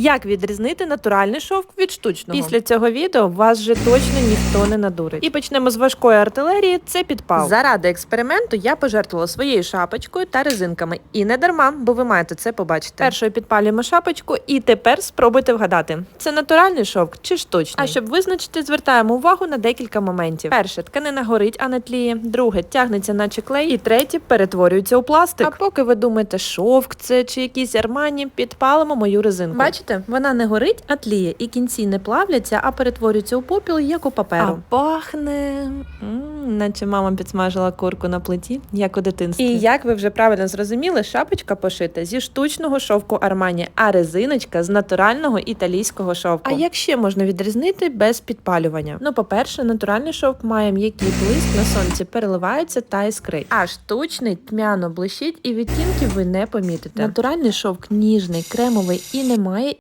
Як відрізнити натуральний шовк від штучного? Після цього відео вас вже точно ніхто не надурить. І почнемо з важкої артилерії. Це підпал. Заради експерименту я пожертвувала своєю шапочкою та резинками. І не дарма, бо ви маєте це побачити. Першою підпалюємо шапочку, і тепер спробуйте вгадати, це натуральний шовк чи штучний. А щоб визначити, звертаємо увагу на декілька моментів. Перше, тканина горить, а не тліє. Друге, тягнеться, наче клей. І третє, перетворюється у пластик. А поки ви думаєте, шовк це чи якісь армані, підпалимо мою резинку. Бачите, вона не горить, а тліє, і кінці не плавляться, а перетворюються у попіл, як у паперу. А пахне, м, наче мама підсмажила курку на плиті, як у дитинстві. І як ви вже правильно зрозуміли, шапочка пошита зі штучного шовку Армані, а резиночка з натурального італійського шовку. А як ще можна відрізнити без підпалювання? Ну, по-перше, натуральний шовк має м'який блиск, на сонці переливається та іскрить. А штучний тьмяно блищить і відтінків ви не помітите. Натуральний шовк ніжний, кремовий і не має